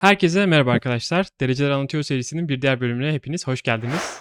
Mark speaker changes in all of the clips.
Speaker 1: Herkese merhaba arkadaşlar. Dereceler Anlatıyor serisinin bir diğer bölümüne hepiniz hoş geldiniz.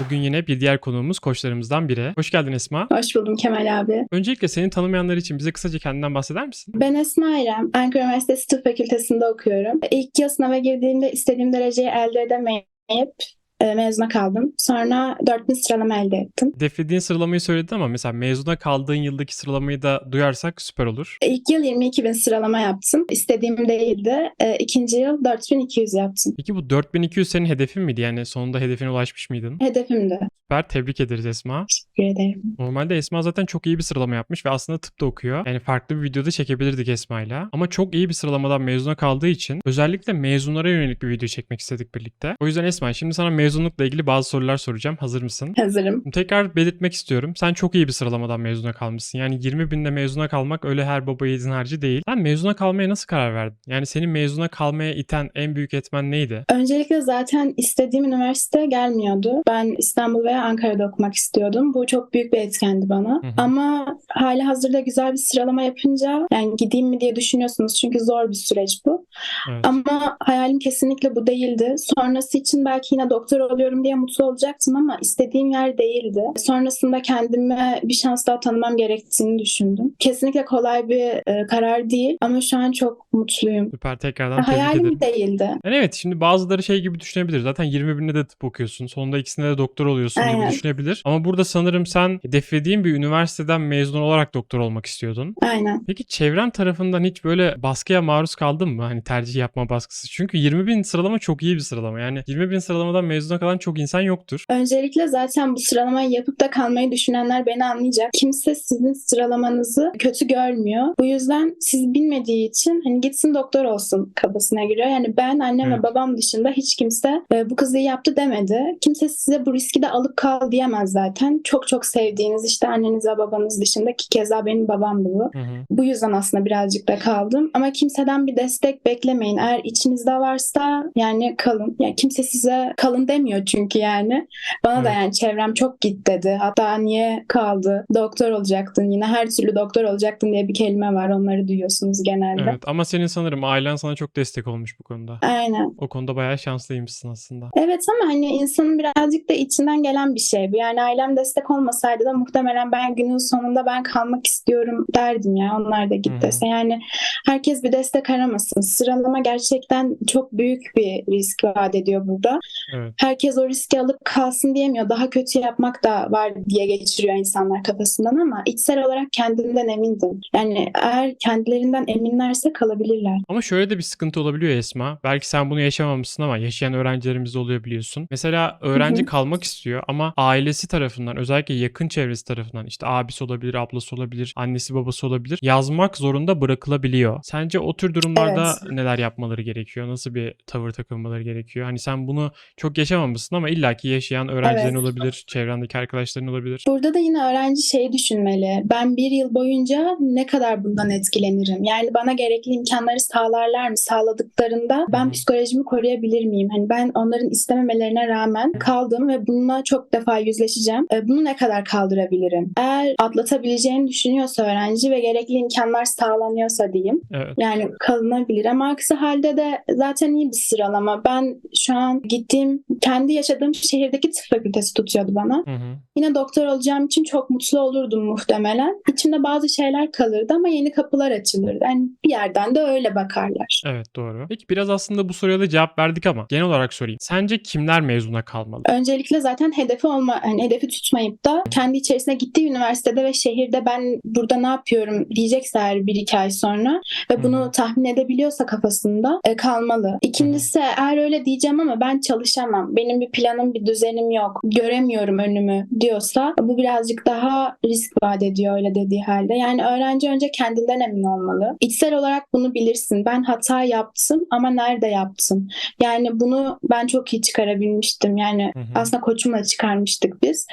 Speaker 1: Bugün yine bir diğer konuğumuz koçlarımızdan biri. Hoş geldin Esma.
Speaker 2: Hoş buldum Kemal abi.
Speaker 1: Öncelikle seni tanımayanlar için bize kısaca kendinden bahseder misin?
Speaker 2: Ben Esma İrem. Ankara Üniversitesi Tıp Fakültesi'nde okuyorum. İlk yıl sınava girdiğimde istediğim dereceyi elde edemeyip e, mezuna kaldım. Sonra 4000 sıralama elde ettim.
Speaker 1: Hedeflediğin sıralamayı söyledin ama mesela mezuna kaldığın yıldaki sıralamayı da duyarsak süper olur.
Speaker 2: İlk yıl 22 bin sıralama yaptım. İstediğim değildi. E, İkinci yıl 4200 yaptım.
Speaker 1: Peki bu 4200 senin hedefin miydi? Yani sonunda hedefine ulaşmış mıydın?
Speaker 2: Hedefimdi.
Speaker 1: Süper tebrik ederiz Esma.
Speaker 2: Teşekkür ederim.
Speaker 1: Normalde Esma zaten çok iyi bir sıralama yapmış ve aslında tıpta okuyor. Yani farklı bir videoda çekebilirdik Esma'yla. Ama çok iyi bir sıralamadan mezuna kaldığı için özellikle mezunlara yönelik bir video çekmek istedik birlikte. O yüzden Esma şimdi sana mezunlukla ilgili bazı sorular soracağım. Hazır mısın?
Speaker 2: Hazırım.
Speaker 1: Tekrar belirtmek istiyorum. Sen çok iyi bir sıralamadan mezuna kalmışsın. Yani 20 binde mezuna kalmak öyle her baba yiğidin harcı değil. Sen mezuna kalmaya nasıl karar verdin? Yani seni mezuna kalmaya iten en büyük etmen neydi?
Speaker 2: Öncelikle zaten istediğim üniversite gelmiyordu. Ben İstanbul veya Ankara'da okumak istiyordum. Bu çok büyük bir etkendi bana.
Speaker 1: Hı hı.
Speaker 2: Ama hali hazırda güzel bir sıralama yapınca yani gideyim mi diye düşünüyorsunuz. Çünkü zor bir süreç bu.
Speaker 1: Evet.
Speaker 2: Ama hayalim kesinlikle bu değildi. Sonrası için belki yine doktor oluyorum diye mutlu olacaktım ama istediğim yer değildi. Sonrasında kendime bir şans daha tanımam gerektiğini düşündüm. Kesinlikle kolay bir e, karar değil ama şu an çok mutluyum.
Speaker 1: Süper tekrardan tebrik
Speaker 2: Hayalim
Speaker 1: ederim.
Speaker 2: değildi.
Speaker 1: Yani evet şimdi bazıları şey gibi düşünebilir. Zaten 20 binde de tıp okuyorsun. Sonunda ikisinde de doktor oluyorsun gibi
Speaker 2: Aynen.
Speaker 1: düşünebilir. Ama burada sanırım sen hedeflediğin bir üniversiteden mezun olarak doktor olmak istiyordun.
Speaker 2: Aynen.
Speaker 1: Peki çevren tarafından hiç böyle baskıya maruz kaldın mı? Hani tercih yapma baskısı. Çünkü 20 bin sıralama çok iyi bir sıralama. Yani 20 bin sıralamadan mezuna kalan çok insan yoktur.
Speaker 2: Öncelikle zaten bu sıralamayı yapıp da kalmayı düşünenler beni anlayacak. Kimse sizin sıralamanızı kötü görmüyor. Bu yüzden siz bilmediği için hani gitsin doktor olsun kafasına giriyor. Yani ben annem
Speaker 1: Evet.
Speaker 2: ve babam dışında hiç kimse e, bu kız iyi yaptı demedi. Kimse size bu riski de alıp kal diyemez zaten. Çok çok sevdiğiniz işte anneniz ve babanız dışında ki keza benim babam da bu.
Speaker 1: Hı hı.
Speaker 2: Bu yüzden aslında birazcık da kaldım. Ama kimseden bir destek beklemeyin. Eğer içinizde varsa yani kalın. Yani kimse size kalın demiyor çünkü yani. Bana da
Speaker 1: Evet.
Speaker 2: yani çevrem çok git dedi. Hatta niye kaldı? Doktor olacaktın yine. Her türlü doktor olacaktın diye bir kelime var. Onları duyuyorsunuz genelde.
Speaker 1: Evet ama senin sanırım ailen sana çok destek olmuş bu konuda.
Speaker 2: Aynen.
Speaker 1: O konuda bayağı şanslıymışsın aslında.
Speaker 2: Evet ama hani insanın birazcık da içinden gelen bir şey bu. Yani ailem destek olmasaydı da muhtemelen ben günün sonunda ben kalmak istiyorum derdim ya. Onlar da git dese. Yani herkes bir destek aramasın. Sıralama gerçekten çok büyük bir risk vaat ediyor burada.
Speaker 1: Evet.
Speaker 2: Herkes o riski alıp kalsın diyemiyor. Daha kötü yapmak da var diye geçiriyor insanlar kafasından ama içsel olarak kendimden emindim. Yani eğer kendilerinden eminlerse kalabilirler.
Speaker 1: Ama şöyle de bir sıkıntı olabiliyor Esma. Belki sen bunu yaşamamışsın ama yaşayan öğrencilerimiz oluyor biliyorsun. Mesela öğrenci kalmak istiyor ama ailesi tarafından özellikle yakın çevresi tarafından işte abisi olabilir, ablası olabilir, annesi babası olabilir yazmak zorunda bırakılabiliyor. Sence o tür durumlarda
Speaker 2: Evet.
Speaker 1: neler yapmaları gerekiyor? Nasıl bir tavır takılmaları gerekiyor? Hani sen bunu çok yaşamamışsın ama illaki yaşayan öğrencilerin
Speaker 2: Evet.
Speaker 1: olabilir, çevrendeki arkadaşların olabilir.
Speaker 2: Burada da yine öğrenci şeyi düşünmeli. Ben bir yıl boyunca ne kadar bundan etkilenirim? Yani bana gerekli imkanları sağlarlar mı? Sağladıklarında ben
Speaker 1: hı.
Speaker 2: psikolojimi koruyabilir miyim? Hani ben onların istememelerine rağmen kaldım ve bununla çok defa yüzleşeceğim. E, Bunu ne kadar kaldırabilirim? Eğer atlatabileceğini düşünüyorsa öğrenci ve gerekli imkanlar sağlanıyorsa diyeyim.
Speaker 1: Evet.
Speaker 2: Yani kalınabilir ama aksi halde de zaten iyi bir sıralama. Ben şu an gittiğim, kendi yaşadığım şehirdeki tıp fakültesi tutuyordu bana.
Speaker 1: Hı hı.
Speaker 2: Yine doktor olacağım için çok mutlu olurdum muhtemelen. İçimde bazı şeyler kalırdı ama yeni kapılar açılırdı. Yani bir yerden de öyle bakarlar.
Speaker 1: Evet doğru. Peki biraz aslında bu soruya da cevap verdik ama genel olarak sorayım. Sence kimler mezuna kalmalı?
Speaker 2: Öncelikle zaten hedefi olma, hani hedefi tutmayıp da kendi içerisine gittiği üniversitede ve şehirde ben burada ne yapıyorum diyecekse eğer bir iki ay sonra ve bunu
Speaker 1: Hı.
Speaker 2: tahmin edebiliyorsa kafasında e, kalmalı. İkincisi eğer öyle diyeceğim ama ben çalışamam. Benim bir planım, bir düzenim yok. Göremiyorum önümü diyorsa bu birazcık daha risk vaat ediyor öyle dediği halde. Yani öğrenci önce kendinden emin olmalı. İçsel olarak bunu bilirsin. Ben hata yaptım ama nerede yaptım? Yani bunu ben çok iyi çıkarabilmiştim. Yani
Speaker 1: Hı hı.
Speaker 2: aslında koçumla çıkarmıştık biz.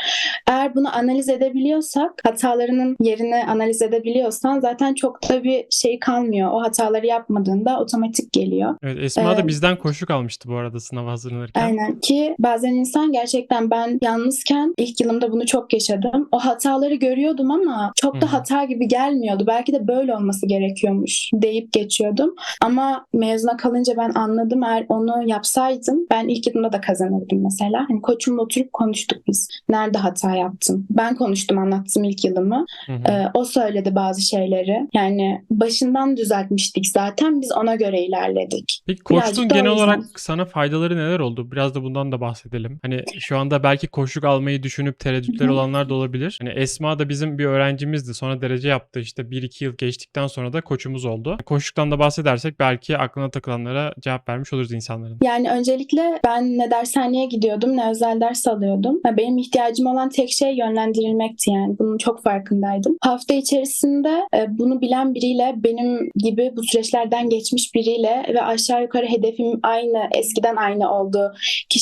Speaker 2: Eğer bunu analiz edebiliyorsak, hatalarının yerini analiz edebiliyorsan zaten çok da bir şey kalmıyor. O hataları yapmadığında otomatik geliyor.
Speaker 1: Evet Esma da
Speaker 2: Ee,
Speaker 1: bizden koşu kalmıştı bu arada sınava hazırlanırken.
Speaker 2: Aynen. Çünkü bazen insan gerçekten ben yalnızken ilk yılımda bunu çok yaşadım. O hataları görüyordum ama çok da hata gibi gelmiyordu. Belki de böyle olması gerekiyormuş deyip geçiyordum. Ama mezuna kalınca ben anladım eğer onu yapsaydım ben ilk yılımda da kazanırdım mesela. Hani koçumla oturup konuştuk biz. Nerede hata yaptım? Ben konuştum anlattım ilk yılımı.
Speaker 1: Hı hı.
Speaker 2: Ee, o söyledi bazı şeyleri. Yani başından düzeltmiştik zaten. Biz ona göre ilerledik.
Speaker 1: Peki koçluğun genel olarak sana faydaları neler oldu? Biraz da bundan da bahsedelim. Hani şu anda belki koçluk almayı düşünüp
Speaker 2: hı.
Speaker 1: olanlar da olabilir. Hani Esma da bizim bir öğrencimizdi. Sonra derece yaptı. İşte 1-2 yıl geçtikten sonra da koçumuz oldu. Koçluktan da bahsedersek belki aklına takılanlara cevap vermiş oluruz insanların.
Speaker 2: Yani öncelikle ben ne dershaneye gidiyordum ne özel ders alıyordum. Benim ihtiyacım olan tek şey yönlendirilmekti yani. Bunun çok farkındaydım. Hafta içerisinde e, bunu bilen biriyle benim gibi bu süreçlerden geçmiş biriyle ve aşağı yukarı hedefim aynı eskiden aynı olduğu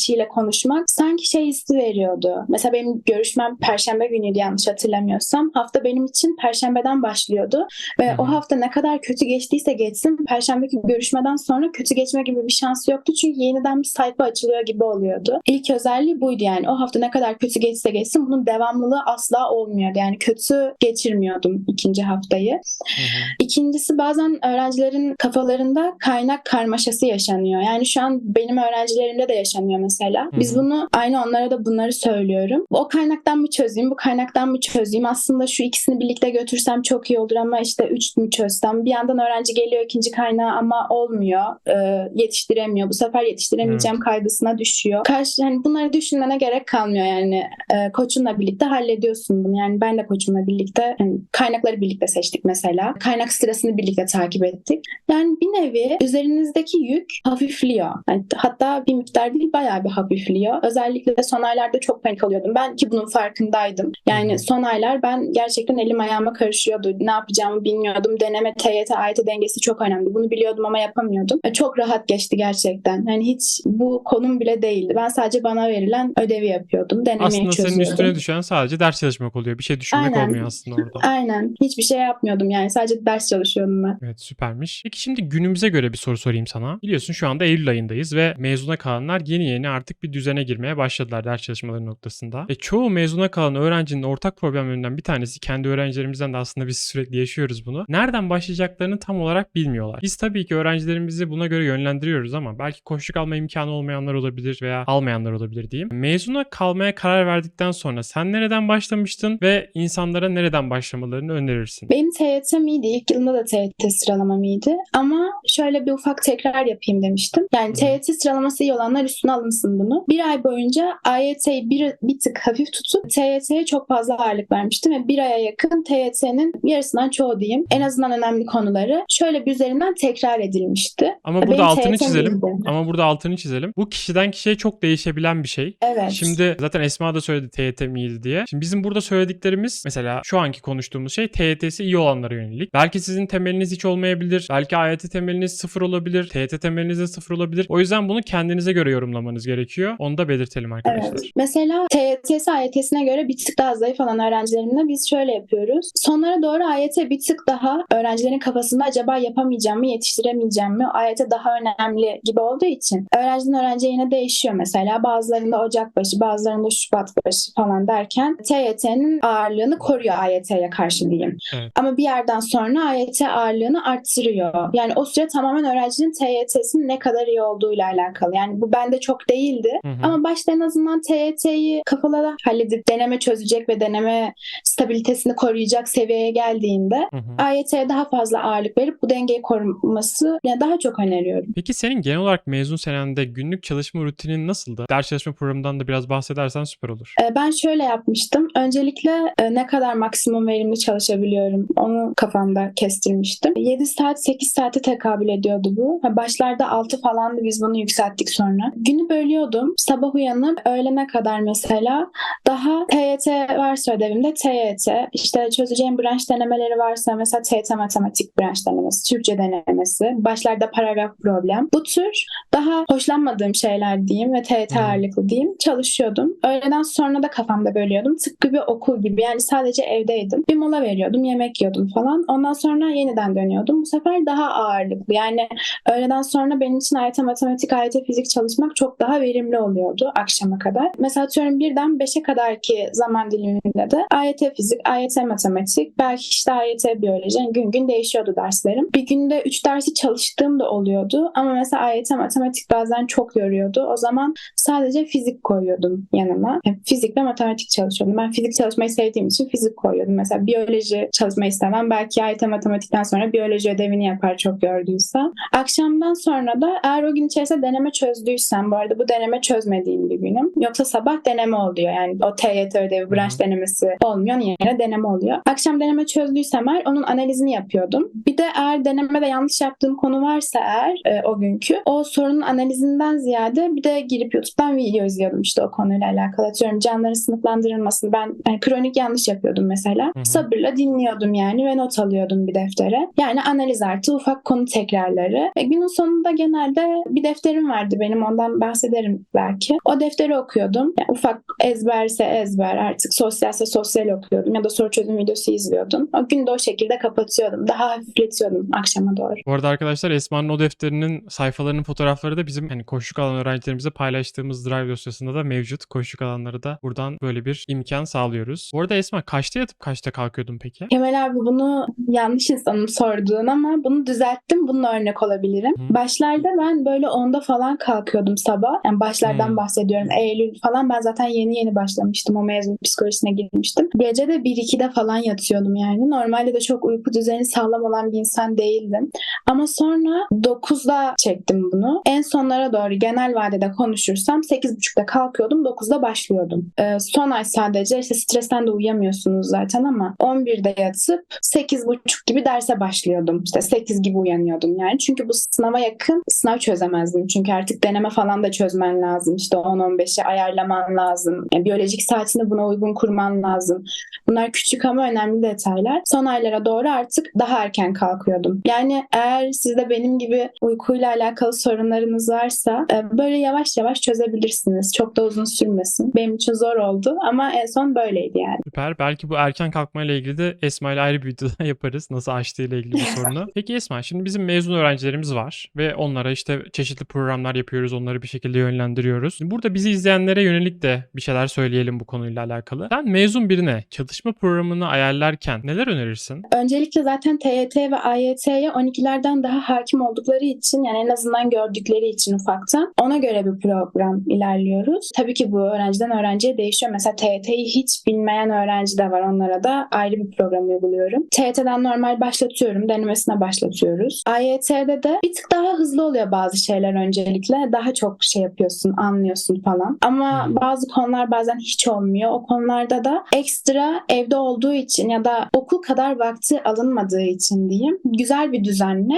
Speaker 2: kişiyle konuşmak sanki şey hissi veriyordu. Mesela benim görüşmem perşembe günüydü yanlış hatırlamıyorsam. Hafta benim için perşembeden başlıyordu ve
Speaker 1: hı.
Speaker 2: o hafta ne kadar kötü geçtiyse geçsin perşembeki görüşmeden sonra kötü geçme gibi bir şansı yoktu. Çünkü yeniden bir sayfa açılıyor gibi oluyordu. İlk özelliği buydu yani. O hafta ne kadar kötü geçse geçsin bunun devamlılığı asla olmuyordu. Yani kötü geçirmiyordum ikinci haftayı.
Speaker 1: Hı.
Speaker 2: İkincisi bazen öğrencilerin kafalarında kaynak karmaşası yaşanıyor. Yani şu an benim öğrencilerimde de yaşanıyor mesela. Biz
Speaker 1: Hı hı.
Speaker 2: bunu aynı onlara da bunları söylüyorum. O kaynaktan mı çözeyim, bu kaynaktan mı çözeyim? Aslında şu ikisini birlikte götürsem çok iyi olur ama işte üç mü çözsem? Bir yandan öğrenci geliyor ikinci kaynağı ama olmuyor. Ee, yetiştiremiyor. Bu sefer yetiştiremeyeceğim kaygısına düşüyor. Karşı hani bunları düşünmene gerek kalmıyor yani. Ee, koçunla birlikte hallediyorsun bunu. Yani ben de koçumla birlikte hani kaynakları birlikte seçtik mesela. Kaynak sırasını birlikte takip ettik. Yani bir nevi üzerinizdeki yük hafifliyor. Yani hatta bir miktar değil bayağı bir hafifliyor. Özellikle de son aylarda çok panik oluyordum. Ben ki bunun farkındaydım. Yani son aylar ben gerçekten elim ayağıma karışıyordu. Ne yapacağımı bilmiyordum. Deneme, TYT, AYT dengesi çok önemli. Bunu biliyordum ama yapamıyordum. Ve Çok rahat geçti gerçekten. Yani hiç bu konum bile değildi. Ben sadece bana verilen ödevi yapıyordum. Denemeyi
Speaker 1: Aslında senin
Speaker 2: çözüyordum.
Speaker 1: üstüne düşen sadece ders çalışmak oluyor. Bir şey düşünmek
Speaker 2: Aynen.
Speaker 1: olmuyor aslında orada.
Speaker 2: Aynen. Hiçbir şey yapmıyordum yani. Sadece ders çalışıyordum ben.
Speaker 1: Evet süpermiş. Peki şimdi günümüze göre bir soru sorayım sana. Biliyorsun şu anda Eylül ayındayız ve mezuna kalanlar yeni yeni artık bir düzene girmeye başladılar ders çalışmaları noktasında. Ve çoğu mezuna kalan öğrencinin ortak problemlerinden bir tanesi kendi öğrencilerimizden de aslında biz sürekli yaşıyoruz bunu. Nereden başlayacaklarını tam olarak bilmiyorlar. Biz tabii ki öğrencilerimizi buna göre yönlendiriyoruz ama belki koşluk alma imkanı olmayanlar olabilir veya almayanlar olabilir diyeyim. Mezuna kalmaya karar verdikten sonra sen nereden başlamıştın ve insanlara nereden başlamalarını önerirsin?
Speaker 2: Benim TYT'm iyiydi. İlk yılımda da TYT sıralamam iyiydi. Ama şöyle bir ufak tekrar yapayım demiştim. Yani. TYT sıralaması iyi olanlar üstüne alınsın bunu. Bir ay boyunca AYT'yi bir, bir tık hafif tutup TYT'ye çok fazla ağırlık vermiştim ve bir aya yakın TYT'nin yarısından çoğu diyeyim. En azından önemli konuları şöyle bir üzerinden tekrar edilmişti.
Speaker 1: Ama
Speaker 2: Benim
Speaker 1: burada altını
Speaker 2: TYT'm
Speaker 1: çizelim.
Speaker 2: iyiydi.
Speaker 1: Ama burada altını çizelim. Bu kişiden kişiye çok değişebilen bir şey.
Speaker 2: Evet.
Speaker 1: Şimdi zaten Esma da söyledi TYT iyiydi diye. Şimdi bizim burada söylediklerimiz mesela şu anki konuştuğumuz şey TYT'si iyi olanlara yönelik. Belki sizin temeliniz hiç olmayabilir. Belki AYT temeliniz sıfır olabilir. TYT temeliniz de sıfır olabilir. O yüzden bunu kendinize göre yorumlamanız gerekiyor. Onu da belirtelim arkadaşlar.
Speaker 2: Evet. Mesela TYT'si AYT'sine göre bir tık daha zayıf olan öğrencilerimle biz şöyle yapıyoruz. Sonlara doğru AYT bir tık daha öğrencilerin kafasında acaba yapamayacağım mı, yetiştiremeyeceğim mi? AYT daha önemli gibi olduğu için öğrenciden öğrenciye yine değişiyor mesela. Bazılarında Ocak başı, bazılarında Şubat başı falan derken TYT'nin ağırlığını koruyor AYT'ye karşı diyeyim.
Speaker 1: Evet.
Speaker 2: Ama bir yerden sonra AYT ağırlığını arttırıyor. Yani o süre tamamen öğrencinin TYT'sinin ne kadar iyi olduğuyla alakalı. Yani bu bende çok değildi.
Speaker 1: Hı hı.
Speaker 2: Ama başta en azından TYT'yi kafalara halledip deneme çözecek ve deneme stabilitesini koruyacak seviyeye geldiğinde
Speaker 1: Hı hı.
Speaker 2: AYT'ye daha fazla ağırlık verip bu dengeyi koruması yani daha çok öneriyorum.
Speaker 1: Peki senin genel olarak mezun senende günlük çalışma rutinin nasıldı? Ders çalışma programından da biraz bahsedersen süper olur.
Speaker 2: Ee, Ben şöyle yapmıştım. Öncelikle e, ne kadar maksimum verimli çalışabiliyorum onu kafamda kestirmiştim. 7 saat 8 saate tekabül ediyordu bu. Başlarda 6 falandı biz bunu yükselttik sonra. Günü bölüyordum. Sabah uyanıp öğlene kadar mesela daha TYT varsa ödevimde TYT, işte çözeceğim branş denemeleri varsa mesela TYT matematik branş denemesi, Türkçe denemesi, başlarda paragraf problem. Bu tür daha hoşlanmadığım şeyler diyeyim ve TYT
Speaker 1: Hmm.
Speaker 2: ağırlıklı diyeyim çalışıyordum. Öğleden sonra da kafamda bölüyordum. Tıpkı bir okul gibi yani sadece evdeydim. Bir mola veriyordum, yemek yiyordum falan. Ondan sonra yeniden dönüyordum. Bu sefer daha ağırlıklı. Yani öğleden sonra benim için AYT matematik, AYT fizik çalışmak çok daha daha verimli oluyordu akşama kadar. Mesela atıyorum birden 5'e kadar ki zaman diliminde de AYT fizik, AYT matematik, belki işte AYT biyoloji yani gün gün değişiyordu derslerim. Bir günde 3 dersi çalıştığım da oluyordu ama mesela AYT matematik bazen çok yoruyordu. O zaman sadece fizik koyuyordum yanıma. Yani fizik ve matematik çalışıyordum. Ben fizik çalışmayı sevdiğim için fizik koyuyordum. Mesela biyoloji çalışmayı istemem. Belki AYT matematikten sonra biyoloji ödevini yapar çok gördüyse. Akşamdan sonra da eğer o gün içerisinde deneme çözdüysem, bu arada bu deneme çözmediğim bir günüm. Yoksa sabah deneme oluyor. Yani o TYT ödevi, branş denemesi olmuyor. Yerine deneme oluyor. Akşam deneme çözdüysem eğer onun analizini yapıyordum. Bir de eğer denemede yanlış yaptığım konu varsa eğer e, o günkü o sorunun analizinden ziyade bir de girip YouTube'dan video izliyordum işte o konuyla alakalı. Atıyorum canlıların sınıflandırılmasını ben yani kronik yanlış yapıyordum mesela.
Speaker 1: Hı hı.
Speaker 2: Sabırla dinliyordum yani ve not alıyordum bir deftere. Yani analiz artı ufak konu tekrarları. Ve günün sonunda genelde bir defterim vardı benim ondan bahsederim belki. O defteri okuyordum. Yani ufak ezberse ezber artık sosyalse sosyal okuyordum ya da soru çözüm videosu izliyordum. O günü de o şekilde kapatıyordum. Daha hafifletiyordum akşama doğru.
Speaker 1: Bu arada arkadaşlar Esma'nın o defterinin sayfalarının fotoğrafları da bizim hani koşuk alan öğrencilerimize paylaştığımız Drive dosyasında da mevcut. Koşuk alanları da buradan böyle bir imkan sağlıyoruz. Bu arada Esma kaçta yatıp kaçta kalkıyordun peki?
Speaker 2: Kemal abi bunu yanlış insanım sorduğun ama bunu düzelttim. Bununla örnek olabilirim.
Speaker 1: Hı.
Speaker 2: Başlarda ben böyle 10'da falan kalkıyordum sabah. Yani başlardan
Speaker 1: Hı.
Speaker 2: bahsediyorum. Eylül falan ben zaten yeni yeni başlamıştım. O mezun psikolojisine girmiştim. Gece de 1-2'de falan yatıyordum yani. Normalde de çok uyku düzeni sağlam olan bir insan değildim. Ama sonra 9'da çektim bunu. En sonlara doğru genel vadede konuşursam 8.30'da kalkıyordum. 9'da başlıyordum. Ee, son ay sadece işte stresten de uyuyamıyorsunuz zaten ama 11'de yatıp 8.30 gibi derse başlıyordum. İşte 8 gibi uyanıyordum yani. Çünkü bu sınava yakın sınav çözemezdim. Çünkü artık deneme falan da çözmen lazım. İşte 10-15'e ayarlaman lazım. Yani biyolojik saatini buna uygun kurman lazım. Bunlar küçük ama önemli detaylar. Son aylara doğru artık daha erken kalkıyordum. Yani eğer sizde benim gibi uykuyla alakalı sorunlarınız varsa e, böyle yavaş yavaş çözebilirsiniz. Çok da uzun sürmesin. Benim için zor oldu ama en son böyleydi yani.
Speaker 1: Süper. Belki bu erken kalkmayla ilgili de Esma ile ayrı bir videoda yaparız. Nasıl açtığı ile ilgili bu sorunu. Peki Esma şimdi bizim mezun öğrencilerimiz var ve onlara işte çeşitli programlar yapıyoruz. Onları bir şekilde yönlendiriyoruz. Burada bizi izleyenlere yönelik de bir şeyler söyleyelim bu konuyla alakalı. Sen mezun birine çalışma programını ayarlarken neler önerirsin?
Speaker 2: Öncelikle zaten TYT ve AYT'ye 12'lerden daha hakim oldukları için yani en azından gördükleri için ufaktan ona göre bir program ilerliyoruz. Tabii ki bu öğrenciden öğrenciye değişiyor. Mesela TYT'yi hiç bilmeyen öğrenci de var. Onlara da ayrı bir program uyguluyorum. TYT'den normal başlatıyorum. Denemesine başlatıyoruz. AYT'de de bir tık daha hızlı oluyor bazı şeyler öncelikle. Daha çok şey yapıyorsun, anlıyorsun falan. Ama
Speaker 1: Hmm.
Speaker 2: bazı konular bazen hiç olmuyor. O konularda da ekstra evde olduğu için ya da okul kadar vakti alınmadığı için diyeyim. Güzel bir düzenle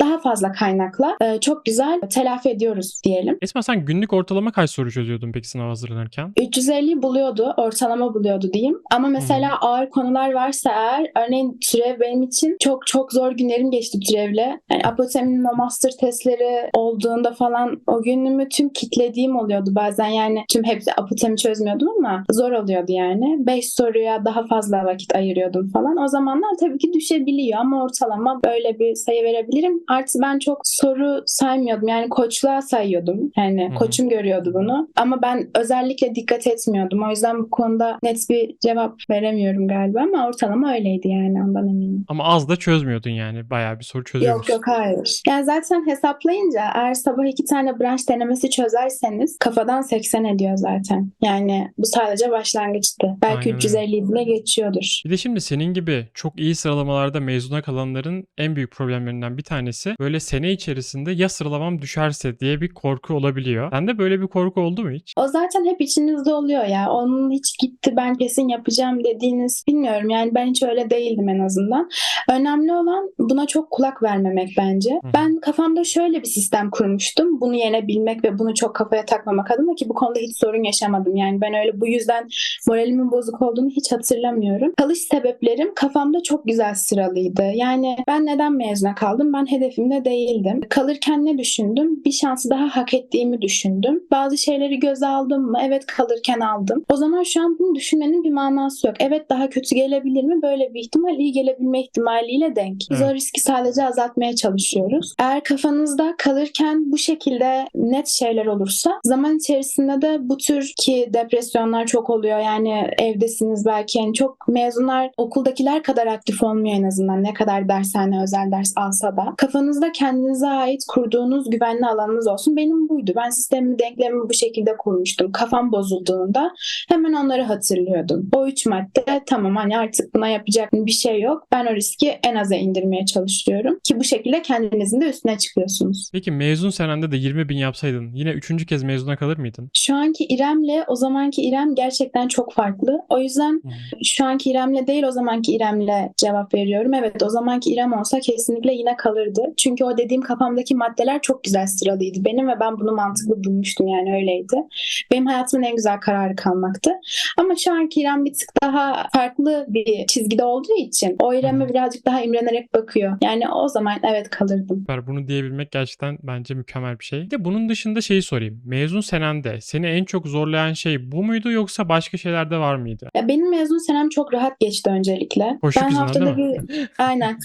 Speaker 2: daha fazla kaynakla e, çok güzel telafi ediyoruz diyelim.
Speaker 1: Esma sen günlük ortalama kaç soru çözüyordun peki sınav hazırlanırken?
Speaker 2: 350 buluyordu, ortalama buluyordu diyeyim. Ama mesela ağır konular varsa eğer, örneğin türev benim için çok çok zor günlerim geçti türevle. Yani apoteminin o master testleri olduğunda falan o günümü tüm kitlediğim oluyordu bazen. Yani tüm hepsi apotemi çözmüyordum ama zor oluyordu yani. 5 soruya daha fazla vakit ayırıyordum falan. O zamanlar tabii ki düşebiliyor ama ortalama böyle bir sayı verebilirim. Artı ben çok soru saymıyordum. Yani koçluğa sayıyordum. Yani
Speaker 1: Hı hı.
Speaker 2: koçum görüyordu bunu. Ama ben özellikle dikkat etmiyordum. O yüzden bu konuda net bir cevap veremiyorum galiba ama ortalama öyleydi yani ondan eminim.
Speaker 1: Ama az da çözmüyordun yani. Bayağı bir soru çözüyormuşsun.
Speaker 2: Yok yok hayır. Yani zaten hesaplayınca eğer sabah iki tane branş denemesi çözerseniz kafadan 80 ediyor zaten. Yani bu sadece başlangıçtı. Belki
Speaker 1: Aynen öyle.
Speaker 2: 350 bile geçiyordur.
Speaker 1: Bir de şimdi senin gibi çok iyi sıralamalarda mezuna kalanların en büyük problemlerinden bir tanesi böyle sene içerisinde ya sıralamam düşerse diye bir korku olabiliyor. Sende böyle bir korku oldu mu hiç?
Speaker 2: O zaten hep içinizde oluyor ya. Onun hiç gitti ben kesin yapacağım dediğiniz bilmiyorum. Yani ben hiç öyle değildim en azından. Önemli olan buna çok kulak vermemek bence.
Speaker 1: Hı.
Speaker 2: Ben kafamda şöyle bir sistem kurmuştum. Bunu yenebilmek ve bunu çok kafaya takmamak adına ki bu konuda hiç sorun yaşamadım. Yani ben öyle bu yüzden moralimin bozuk olduğunu hiç hatırlamıyorum. Kalış sebeplerim kafamda çok güzel sıralıydı. Yani ben neden mezuna kaldım? Ben hedefimde değildim. Kalırken ne düşündüm? Bir şansı daha hak ettiğimi düşündüm. Bazı şeyleri göze aldım mı? Evet kalırken aldım. O zaman şu an bunu düşünmenin bir manası yok. Evet daha kötü gelebilir mi? Böyle bir ihtimal iyi gelebilme ihtimaliyle denk. Biz o riski sadece azaltmaya çalışıyoruz. Eğer kafanızda kalırken bu şekilde net şeyler şeyler olursa zaman içerisinde de bu tür ki depresyonlar çok oluyor. Yani evdesiniz belki yani çok mezunlar okuldakiler kadar aktif olmuyor en azından ne kadar dershane özel ders alsa da. Kafanızda kendinize ait kurduğunuz güvenli alanınız olsun. Benim buydu. Ben sistemimi denklemimi bu şekilde kurmuştum. Kafam bozulduğunda hemen onları hatırlıyordum. O üç madde tamam hani artık buna yapacak bir şey yok. Ben o riski en aza indirmeye çalışıyorum. Ki bu şekilde kendinizin de üstüne çıkıyorsunuz.
Speaker 1: Peki mezun senende de 20 bin yapsaydın yine üçüncü kez mezuna kalır mıydın?
Speaker 2: Şu anki İrem'le o zamanki İrem gerçekten çok farklı. O yüzden şu anki İrem'le değil o zamanki İrem'le cevap veriyorum. Evet o zamanki İrem olsa kesinlikle yine kalırdı. Çünkü o dediğim kafamdaki maddeler çok güzel sıralıydı benim ve ben bunu mantıklı bulmuştum yani öyleydi. Benim hayatımın en güzel kararı kalmaktı. Ama şu anki İrem bir tık daha farklı bir çizgide olduğu için o İrem'e birazcık daha imrenerek bakıyor. Yani o zaman evet kalırdım.
Speaker 1: Bunu diyebilmek gerçekten bence mükemmel bir şey. Bir de bunun dışında şeyi sorayım. Mezun senende seni en çok zorlayan şey bu muydu yoksa başka şeyler de var mıydı?
Speaker 2: Ya benim mezun senem çok rahat geçti öncelikle.
Speaker 1: Koşuk
Speaker 2: ben haftada bir aynen.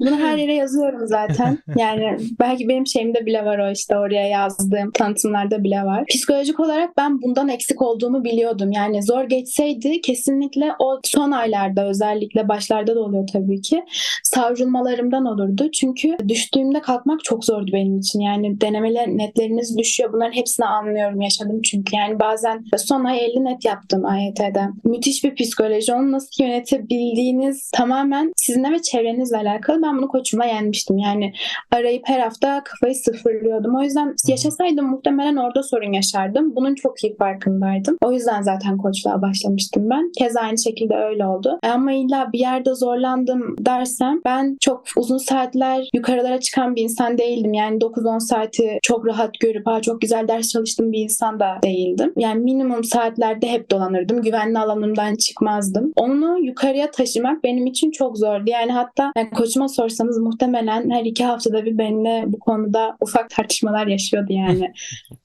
Speaker 2: Bunu her yere yazıyorum zaten. Yani belki benim şeyimde bile var o işte oraya yazdığım tanıtımlarda bile var. Psikolojik olarak ben bundan eksik olduğumu biliyordum. Yani zor geçseydi kesinlikle o son aylarda özellikle başlarda da oluyor tabii ki savrulmalarımdan olurdu. Çünkü düştüğümde kalkmak çok zordu benim için. Yani denemeler netleriniz düşüyor. Bunların hepsini anlıyorum yaşadım çünkü. Yani bazen son ay 50 net yaptım AYT'de. Müthiş bir psikoloji. Onu nasıl yönetebildiğiniz tamamen sizinle ve çevrenizle alakalı. Ben bunu koçumla yenmiştim. Yani arayıp her hafta kafayı sıfırlıyordum. O yüzden yaşasaydım muhtemelen orada sorun yaşardım. Bunun çok iyi farkındaydım. O yüzden zaten koçluğa başlamıştım ben. Keza aynı şekilde öyle oldu. Ama illa bir yerde zorlandım dersem ben çok uzun saatler yukarılara çıkan bir insan değildim. Yani 9-10 saati çok rahat görüp ha çok güzel ders çalıştığım bir insan da değildim. Yani minimum saatlerde hep dolanırdım. Güvenli alanımdan çıkmazdım. Onu yukarıya taşımak benim için çok zordu. Yani hatta yani koçuma sorsanız muhtemelen her iki haftada bir benimle bu konuda ufak tartışmalar yaşıyordu yani.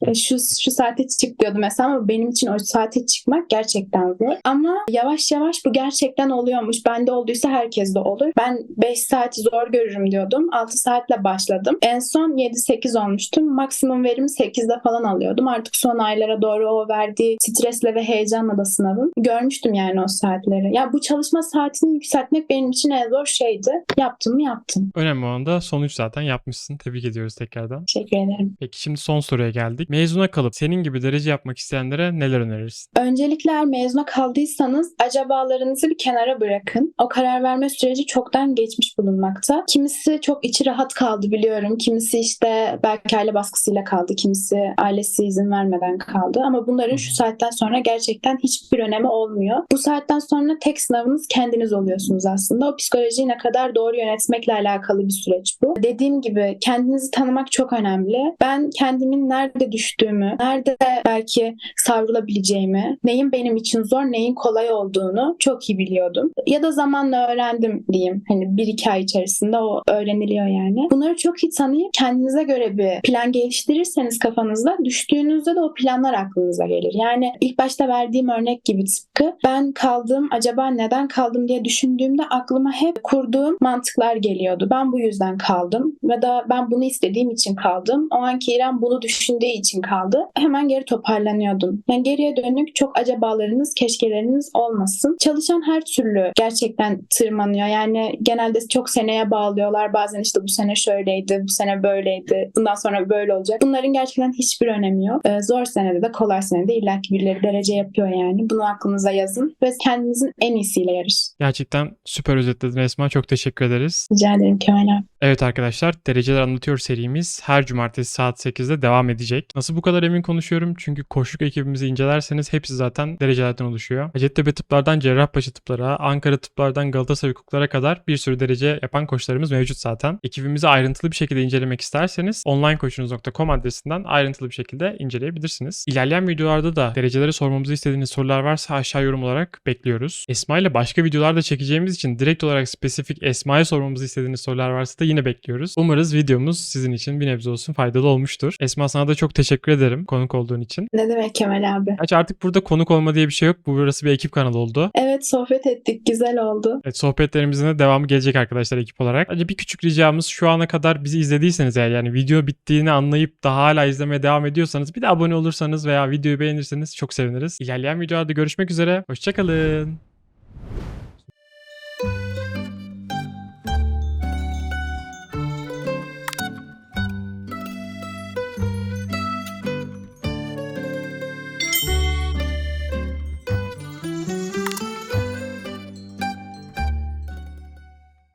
Speaker 2: E, şu şu saate çık diyordu mesela ama benim için o saate çıkmak gerçekten zor. Ama yavaş yavaş bu gerçekten oluyormuş. Bende olduysa herkes de olur. Ben 5 saati zor görürüm diyordum. 6 saatle başladım. En son 7-8 olmuştum. Maksimum verimi 8'de falan alıyordum. Artık son aylara doğru o verdiği stresle ve heyecanla da sınavım. Görmüştüm yani o saatleri. Ya bu çalışma saatini yükseltmek benim için en zor şeydi. Yaptım mı yaptım.
Speaker 1: Önemli olan da sonuç zaten yapmışsın. Tebrik ediyoruz tekrardan.
Speaker 2: Teşekkür ederim.
Speaker 1: Peki şimdi son soruya geldik. Mezuna kalıp senin gibi derece yapmak isteyenlere neler önerirsin?
Speaker 2: Öncelikle eğer mezuna kaldıysanız acabalarınızı bir kenara bırakın. O karar verme süreci çoktan geçmiş bulunmakta. Kimisi çok içi rahat kaldı biliyorum. Kimisi işte belki aile baskısıyla kaldı. Kimisi ailesi izin vermeden kaldı. Ama bunların şu saatten sonra gerçekten hiçbir önemi olmuyor. Bu saatten sonra tek sınavınız kendiniz oluyorsunuz aslında. O psikolojiyi ne kadar doğru yönetmekle alakalı bir süreç bu. Dediğim gibi kendinizi tanımak çok önemli. Ben kendimin nerede düştüğümü, nerede belki savrulabileceğimi, neyin benim için zor, neyin kolay olduğunu çok iyi biliyordum. Ya da zamanla öğrendim diyeyim. Hani bir iki ay içerisinde o öğreniliyor yani. Bunları çok iyi tanıyıp kendinize göre bir plan geliştirirseniz kafanızda düştüğünüzde de o planlar aklınıza gelir. Yani ilk başta verdiğim örnek gibi tıpkı ben kaldım acaba neden kaldım diye düşündüğümde aklıma hep kurduğum mantıklar geliyordu. Ben bu yüzden kaldım ya da ben bunu istediğim için kaldım. O anki İrem bunu düşündüğü için kaldı. Hemen geri toparlanıyordum. Yani geriye dönük çok acabalarınız, keşkeleriniz olmasın. Çalışan her türlü gerçekten tırmanıyor. Yani genelde çok seneye bağlıyorlar. Bazen işte bu sene şöyleydi, bu sene böyleydi, bundan sonra böyle olacak. Bunların gerçekten hiçbir önemi yok. Ee, zor senede de kolay senede illaki birileri derece yapıyor yani. Bunu aklınıza yazın ve kendinizin en iyisiyle yarışın.
Speaker 1: Gerçekten süper özetledin Esma. Çok teşekkür ederiz.
Speaker 2: Rica ederim Kemal abi.
Speaker 1: Evet arkadaşlar Dereceler Anlatıyor serimiz her cumartesi saat 8'de devam edecek. Nasıl bu kadar emin konuşuyorum? Çünkü koşuk ekibimizi incelerseniz hepsi zaten derecelerden oluşuyor. Hacettepe tıplardan Cerrahpaşa tıplara, Ankara tıplardan Galatasaray hukuklara kadar bir sürü derece yapan koçlarımız mevcut zaten. Ekibimizi ayrıntılı bir şekilde incelemek isterseniz onlinekoçunuz.com adresinden ayrıntılı bir şekilde inceleyebilirsiniz. İlerleyen videolarda da derecelere sormamızı istediğiniz sorular varsa aşağı yorum olarak bekliyoruz. Esma ile başka videolarda çekeceğimiz için direkt olarak spesifik Esma'ya sormamızı istediğiniz sorular varsa da yine bekliyoruz. Umarız videomuz sizin için bir nebze olsun faydalı olmuştur. Esma sana da çok teşekkür ederim konuk olduğun için.
Speaker 2: Ne demek Kemal abi?
Speaker 1: Gerçi artık burada konuk olma diye bir şey yok. Bu burası bir ekip kanalı oldu.
Speaker 2: Evet sohbet ettik. Güzel oldu.
Speaker 1: Evet, sohbetlerimizin de devamı gelecek arkadaşlar ekip olarak. Sadece bir küçük ricamız şu ana kadar bizi izlediyseniz eğer yani video bittiğini anlayıp da hala izlemeye izlemeye devam ediyorsanız bir de abone olursanız veya videoyu beğenirseniz çok seviniriz. İlerleyen videolarda görüşmek üzere. Hoşçakalın.